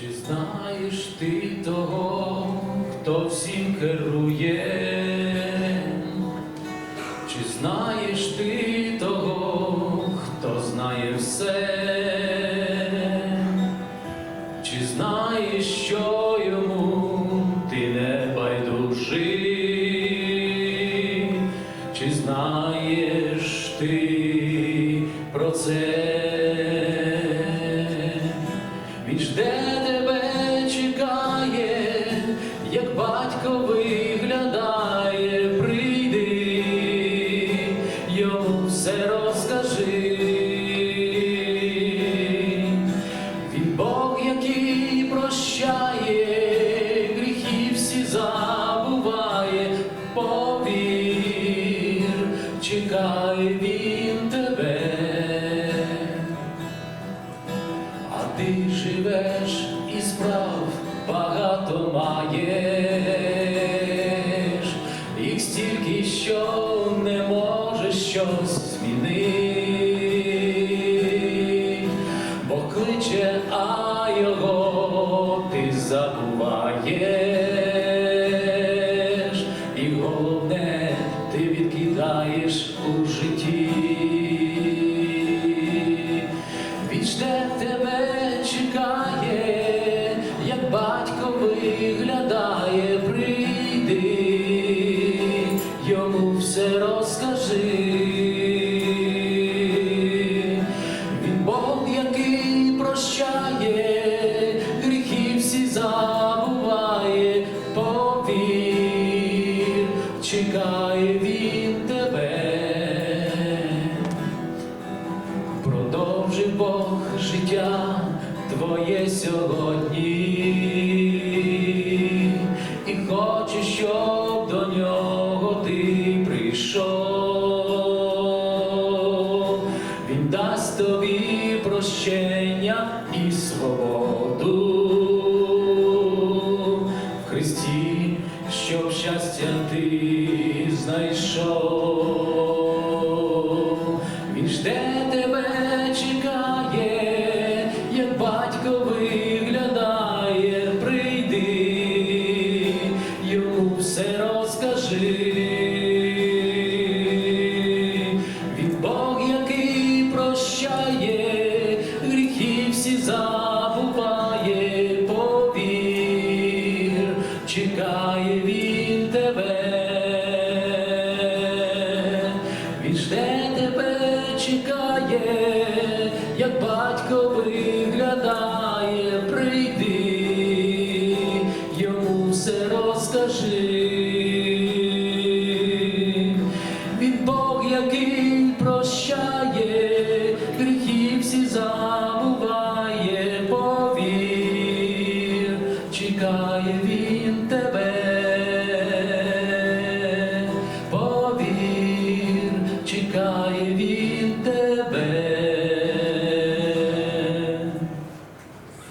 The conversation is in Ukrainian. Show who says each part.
Speaker 1: Чи знаєш ти того, хто всім керує? Чи знаєш ти того, хто знає все? Чи знаєш, що йому ти не байдужий? Чи знаєш ти про це? Чекає він тебе. А ти живеш і справ багато маєш, їх стільки, що не можеш щось змінити, бо кличе, а його ти забуваєш, виглядає, прийди, йому все розкажи. Він Бог, який прощає, гріхи всі забуває, повір, чекає він тебе. Продовжив Бог життя твоє сьогодні, тобі прощення і свободу в Христі, щоб щастя ти знайшов. батько виглядає, прийди, йому все розкажи. Він Бог, який прощає, гріхи всі забуває, повір, чекає він тебе. Повір, чекає він.